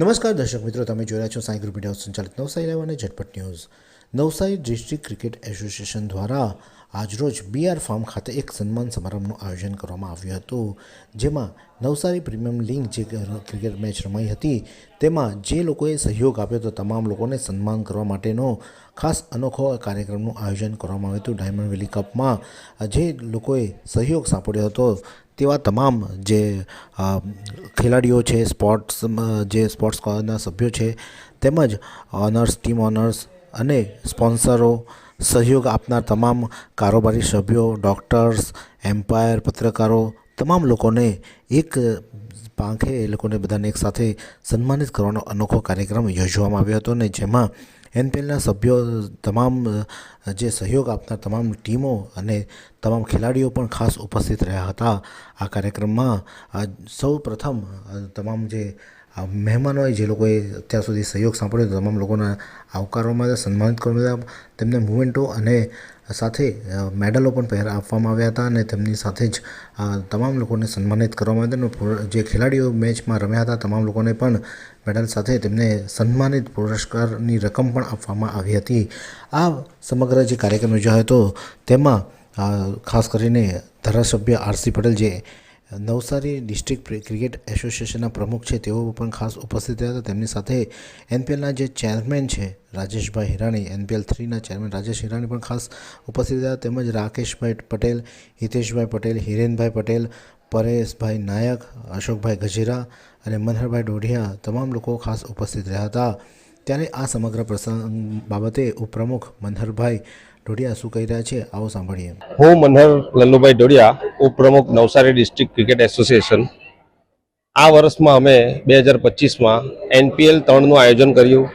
નમસ્કાર, દર્શક મિત્રો, તમે જોઈ રહ્યા છો સાઈ ગ્રુપ મીડિયા સંચાલિત નવસારી લાઈવ અને Jhatpat news. Navsari district cricket association દ્વારા આજરોજ બીઆર ફાર્મ ખાતે એક સન્માન સમારંભનું આયોજન કરવામાં આવ્યું હતું, જેમાં નવસારી પ્રીમિયમ લીગ જે ક્રિકેટ મેચ રમાઈ હતી, તેમાં જે લોકોએ સહયોગ આપ્યો હતો, તમામ લોકોને સન્માન કરવા માટેનો ખાસ અનોખો કાર્યક્રમનું આયોજન કરવામાં આવ્યું હતું. ડાયમંડ વેલી કપમાં જે લોકોએ સહયોગ સાંપડ્યો હતો તેવા તમામ જે ખેલાડીઓ છે સ્પોર્ટ્સ જે સ્પોર્ટ્સ કોલેજના સભ્યો છે, તેમજ ઓનર્સ ટીમ ઓનર્સ અને સ્પોન્સરો સહયોગ આપનાર તમામ કારોબારી સભ્યો ડૉક્ટર્સ એમ્પાયર પત્રકારો, તમામ લોકોને એક પાંખે એ લોકોને બધાને એક સાથે સન્માનિત કરવાનો અનોખો કાર્યક્રમ યોજવામાં આવ્યો હતો અને જેમાં એનપીએલના સભ્યો, તમામ જે સહયોગ આપનાર તમામ ટીમો અને તમામ ખેલાડીઓ પણ ખાસ ઉપસ્થિત રહ્યા હતા આ કાર્યક્રમમાં. સૌ પ્રથમ તમામ જે મહેમાનો મહેમાનોએ જે લોકોએ અત્યાર સુધી સહયોગ સાંભળ્યો તમામ લોકોના આવકારવામાં આવ્યા સન્માનિત કરવામાં આવ્યા. તેમને મુમેન્ટો અને સાથે મેડલો પણ પહેરા, આપવામાં આવ્યા હતા અને તેમની સાથે જ તમામ લોકોને સન્માનિત કરવામાં આવ્યા હતા જે ખેલાડીઓ મેચમાં રમ્યા હતા, તમામ લોકોને પણ મેડલ સાથે તેમને સન્માનિત પુરસ્કારની રકમ પણ આપવામાં આવી હતી. આ સમગ્ર જે કાર્યક્રમ યોજાયો હતો, તેમાં ખાસ કરીને ધારાસભ્ય આરસી પટેલ જે નવસારી ડિસ્ટ્રિક્ટ ક્રિકેટ એસોસિએશનના પ્રમુખ છે. તેઓ પણ ખાસ ઉપસ્થિત રહ્યા હતા. તેમની સાથે એનપીએલના જે ચેરમેન છે, રાજેશભાઈ હિરાણી, એનપીએલ થ્રીના ચેરમેન રાજેશ હિરાણી પણ ખાસ ઉપસ્થિત રહ્યા તેમજ રાકેશભાઈ પટેલ, હિતેશભાઈ પટેલ, હિરેનભાઈ પટેલ, પરેશભાઈ નાયક, અશોકભાઈ ગજેરા અને મનહરભાઈ ડોઢિયા તમામ લોકો ખાસ ઉપસ્થિત રહ્યા હતા. ત્યારે આ સમગ્ર પ્રસંગ બાબતે ઉપપ્રમુખ મનહરભાઈ ડોઢિયા શું કહી રહ્યા છે? આવો સાંભળીએ. હું મનહર લલ્લુભાઈ ઢોડિયા ઉપપ્રમુખ નવસારી ડિસ્ટ્રિક્ટ ક્રિકેટ એસોસિએશન. આ વર્ષમાં અમે બે હજાર પચીસમાં એનપીએલ ત્રણનું આયોજન કર્યું.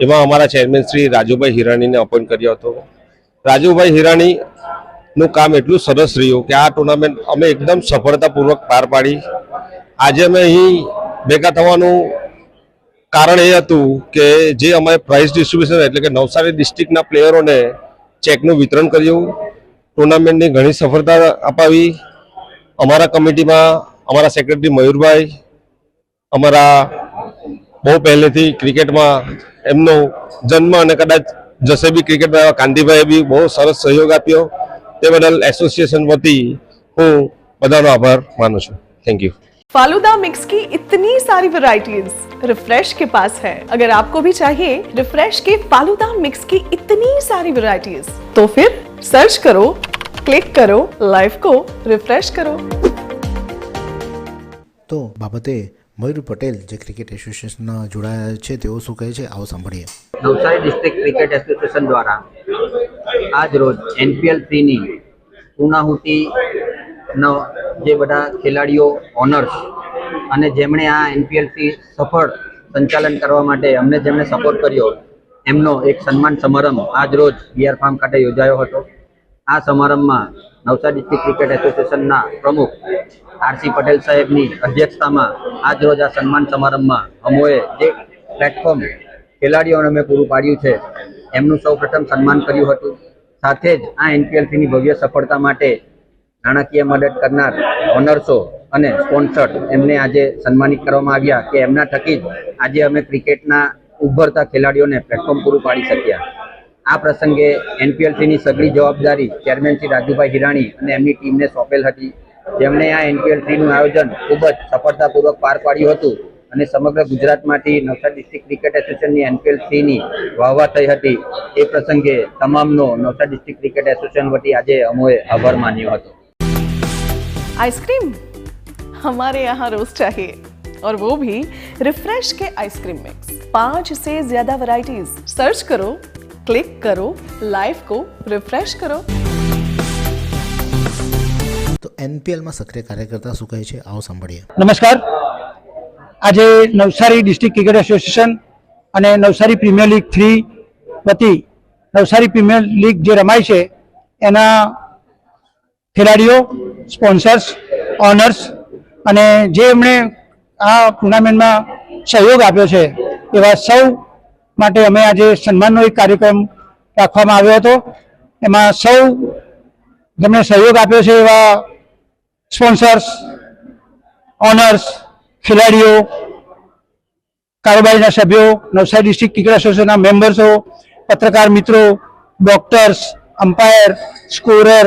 એમાં અમારા ચેરમેન શ્રી રાજુભાઈ હિરાણીને અપોઇન્ટ કર્યો હતો. રાજુભાઈ હિરાણીનું કામ એટલું સરસ રહ્યું કે આ ટુર્નામેન્ટ અમે એકદમ સફળતાપૂર્વક પાર પાડી. આજે અમે અહીં ભેગા થવાનું કારણ એ હતું કે જે અમારે પ્રાઇઝ ડિસ્ટ્રીબ્યુશન એટલે કે નવસારી ડિસ્ટ્રિક્ટના પ્લેયરોને ચેકનું વિતરણ કર્યું, ટુર્નામેન્ટની ઘણી સફળતા અપાવી. અમારા કમિટીમાં અમારા સેક્રેટરી મયુરભાઈ, અમારા બહુ પહેલેથી ક્રિકેટમાં એમનો જન્મ અને કદાચ જશે બી ક્રિકેટમાં કાંતિભાઈએ બી બહુ સરસ સહયોગ આપ્યો. તે બદલ એસોસિએશન વતી હું બધાનો આભાર માનું છું. થેન્ક યુ फालूदा मिक्स की इतनी सारी वैरायटीज रिफ्रेश के पास है अगर आपको भी चाहिए रिफ्रेश के फालूदा मिक्स की इतनी सारी वैरायटीज तो फिर सर्च करो क्लिक करो लाइफ को रिफ्रेश करो તો બાબતે મયુર પટેલ જે ક્રિકેટ એસોસિએશનના જોડાયા છે તેઓ શું કહે છે આવો સાંભળીએ નવસારી ડિસ્ટ્રિક્ટ ક્રિકેટ એસોસિએશન દ્વારા આજ રોજ એનપીએલ થ્રીની પૂર્ણાહુતિનો જે બધા ખેલાડીઓ ઓનર્સ અને જેમણે આ એનપીએલથી સફળ સંચાલન કરવા માટે અમને જેમણે સપોર્ટ કર્યો, એમનો એક સન્માન સમારંભ આજ રોજ બીઆર ફાર્મ ખાતે યોજાયો હતો. આ સમારંભમાં નવસારી ડિસ્ટ્રિક્ટ ક્રિકેટ એસોસિએશનના પ્રમુખ આરસી પટેલ સાહેબની અધ્યક્ષતામાં આજ રોજ આ સન્માન સમારંભમાં અમોએ જે પ્લેટફોર્મ ખેલાડીઓને અમે પૂરું પાડ્યું છે, એમનું સૌ સન્માન કર્યું હતું. સાથે જ આ એનપીએલસીની ભવ્ય સફળતા માટે નાણાકીય મદદ કરનાર ઓનર્સો અને સ્પોન્સર એમને આજે સન્માનિત કરવામાં આવ્યા કે એમના થકી જ આજે અમે ક્રિકેટના ઉભરતા ખેલાડીઓને પ્લેટફોર્મ પૂરું પાડી શક્યા. આ પ્રસંગે એનપીએલસીની સગળી જવાબદારી ચેરમેન શ્રી રાજુભાઈ હિરાણી અને એમની ટીમને સોંપેલ હતી. જેમણે આ એનપીએલનું આયોજન ખૂબ જ સફળતાપૂર્વક પાર પાડ્યું હતું અને સમગ્ર ગુજરાતમાંથી નવસારી ડિસ્ટ્રિક્ટ ક્રિકેટ એસોસિએશનની એનપીએલસીની વાહવા થઈ હતી. એ પ્રસંગે તમામનો નવસારી ડિસ્ટ્રિક્ટ ક્રિકેટ એસોસિએશન વતી આજે અમોએ આભાર માન્યો હતો. आइसक्रीम हमारे यहाँ रोज चाहिए और वो भी रिफ्रेश के आइसक्रीम मिक्स पांच से ज्यादा वैरायटीज सर्च करो क्लिक करो लाइफ को रिफ्रेश करो તો એનપીએલમાં સક્રિય કાર્યકર્તા શું કહે છે આવો સાંભળીએ નમસ્કાર આજે નવસારી ડિસ્ટ્રિક્ટ ક્રિકેટ એસોસિએશન અને નવસારી પ્રીમિયર લીગ થ્રી વતી નવસારી પ્રીમિયર લીગ જે રમાય છે એના ખેલાડીઓ સ્પોન્સર્સ ઓનર્સ અને જે એમણે આ ટુર્નામેન્ટમાં સહયોગ આપ્યો છે, એવા સૌ માટે અમે આજે સન્માનનો એક કાર્યક્રમ રાખવામાં આવ્યો હતો. એમાં સૌ જેમણે સહયોગ આપ્યો છે એવા સ્પોન્સર્સ ઓનર્સ ખેલાડીઓ, કારોબારીના સભ્યો, નવસારી ડિસ્ટ્રિક્ટ ક્રિકેટ એસોસિએશનના મેમ્બર્સો પત્રકાર મિત્રો ડોક્ટર્સ અમ્પાયર સ્કોરર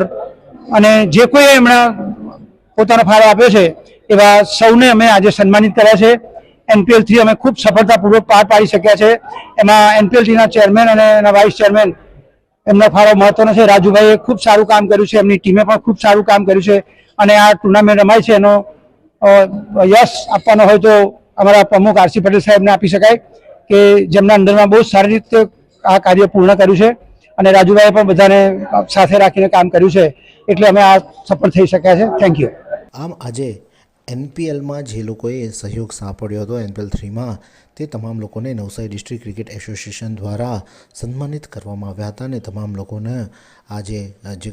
અને જે કોઈ એમણે પોતાનો ફાળો આપ્યો છે, એવા સૌને અમે આજે સન્માનિત કર્યા છે. એનપીએલ થ્રી અમે ખૂબ સફળતાપૂર્વક પાર પાડી શક્યા છે. એમાં એનપીએલ થ્રીના ચેરમેન અને એના વાઇસ ચેરમેન એમનો ફાળો મહત્વનો છે. રાજુભાઈએ ખૂબ સારું કામ કર્યું છે. એમની ટીમે પણ ખૂબ સારું કામ કર્યું છે. અને આ ટુર્નામેન્ટ રમાય છે, એનો યશ આપવાનો હોય તો અમારા પ્રમુખ આરસી પટેલ સાહેબને આપી શકાય કે જેમના અંદરમાં બહુ સારી રીતે આ કાર્ય પૂર્ણ કર્યું છે. અને રાજુભાઈએ પણ બધાને સાથે રાખીને કામ કર્યું છે. એટલે અમે આ સફળ થઈ શક્યા છે. થેન્ક યુ આમ આજે એનપીએલમાં જે લોકોએ સહયોગ સાંપડ્યો હતો એનપીએલ થ્રીમાં, તે તમામ લોકોને નવસારી ડિસ્ટ્રિક્ટ ક્રિકેટ એસોસિએશન દ્વારા સન્માનિત કરવામાં આવ્યા હતા અને તમામ લોકોને આજે જે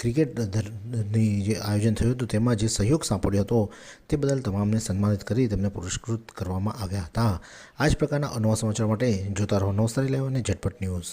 ક્રિકેટની જે આયોજન થયું હતું, તેમાં જે સહયોગ સાંપડ્યો હતો, તે બદલ તમામને સન્માનિત કરી તેમને પુરસ્કૃત કરવામાં આવ્યા હતા. આ જ પ્રકારના અનવા સમાચાર માટે જોતા રહો નવસારી લાઈવ અને ઝટપટ ન્યૂઝ.